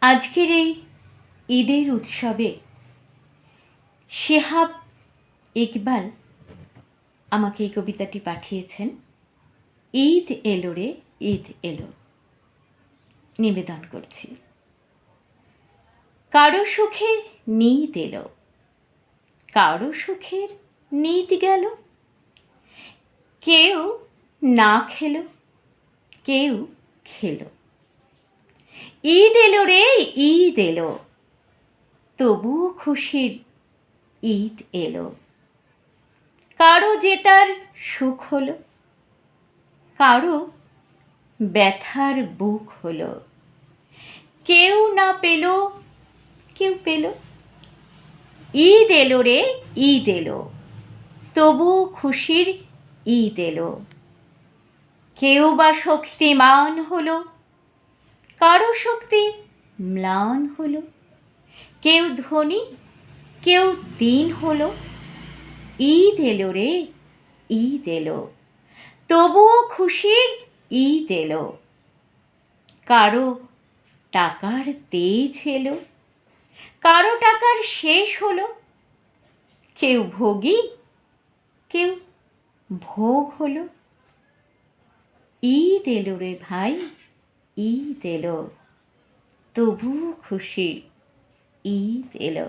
আজকের এই ঈদের উৎসবে শেহাব ইকবাল আমাকে এই কবিতাটি পাঠিয়েছেন। ঈদ এলো রে, ঈদ এলো। নিবেদন করছি। কারও সুখের নিদ এলো। কারও সুখের নিদ গেল। কেউ না খেলো, কেউ খেলো। ঈদ এলো রে ঈদ এলো তবু খুশির ঈদ এলো। কারও জেতার সুখ হলো, কারও ব্যথার বুক হলো। কেউ না পেল, কেউ পেল। ঈদ এলো রে ঈদ এলো তবু খুশির ঈদ এলো। কেউ বা শক্তিমান হলো কারও শক্তি ম্লান হলো? কেউ ধনী, কেউ দিন হলো? ঈদ এলো রে, ঈদ এলো। তবুও খুশির ঈদ এলো। কারও টাকার তেজ এলো? কারও টাকার শেষ হলো? কেউ ভোগী, কেউ ভোগ হলো? ঈদ এলো রে ভাই। ঈদ এলো। তবুও খুশি ঈদ এলো।